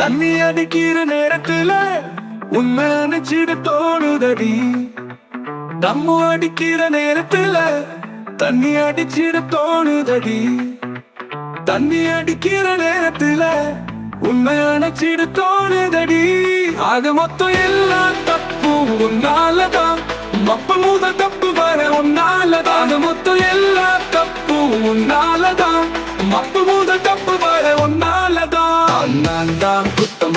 தண்ணி அடிக்கிற நேரத்துல உண்மை நினைச்சிட தோணுதடி. தம்மு அடிக்கிற நேரத்துல தண்ணி அடிச்சிட தோணுதடி. தண்ணி அடிக்கிற நேரத்துல உண்மை அணைச்சிட தோணுதடி. ஆக மொத்தம் எல்லாம் தப்பு உன்னாலதான். மப்ப மூத தப்பு வர உன்னாலதான். ஆக மொத்தம் எல்லாம் தப்பு உன்னாலதான். மப்ப மூத தப்பு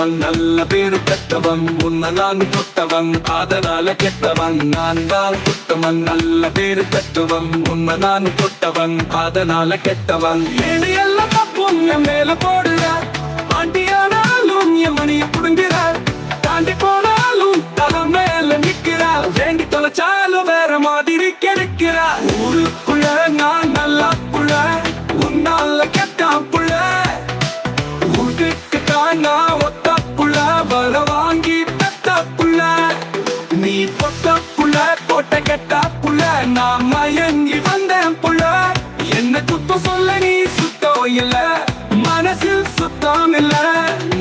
குத்தவன் நல்ல பேரு பெற்றவன் உன்னை நான் தொட்டவன் அதனால கெட்டவன். நான் தான் குட்டவன் நல்ல பேரு பெற்றவன் உன்னை நான் தொட்டவன் அதனால கெட்டவன். ஏழு எல்லாம் தப்பும் என் மேல போடுற. ஆண்டியானாலும் என் மணியை புடுங்கிறார் தாண்டி போனாலும் தலை மேல நிக்கிறார் வேண்டி தொலைச்சாலும் வேற மாதிரி கிடைக்கிறார் ஊருக்குள்ள நான் நல்லா புள்ள உன்னால கெட்டான் புள்ள. வீட்டுக்கு தான் நான் புள்ள போட்ட கெட்ட புள்ள நான் மயங்கி வந்தேன் புள்ள. என்ன குத்தம் சொல்ல நீ சுத்தம் இல்ல மனசில் சுத்தம் இல்ல.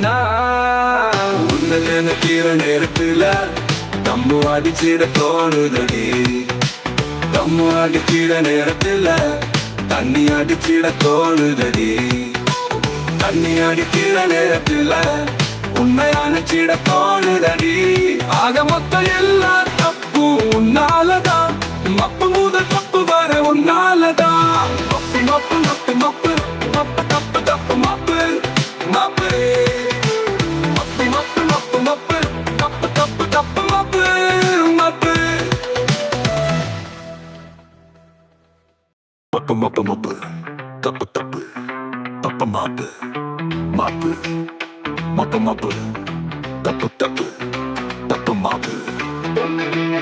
நான் உன்னை நினைக்கிற நேரத்துல தம்மு அடிச்சிட தோணுதடி தம்மு அடிச்சிட நேரத்துல தண்ணி அடிச்சிட தோணுதடி தண்ணி அடிக்கிற நேரத்துல உண்மையான சிட தோணுதடி ஆக மொத்தம் எல்லா தப்பு உன்னாலதான். மப்பு முதல் தப்பு வர உன்னாலதான். மப்பு மப்பு மப்பு மப்பு. மப்பு தப்பு தப்பு மப்பு. மப்பு. மப்பு மப்பு மப்பு மப்பு. தப்பு தப்பு தப்பு மப்பு. மப்பு. மப்பு மப்பு மப்பு. தப்பு தப்பு. தப்பு மாப்பு. மாப்பு. மப்பு மப்பு. தப்பு தப்பு. தப்பு மாப்பு. Yeah.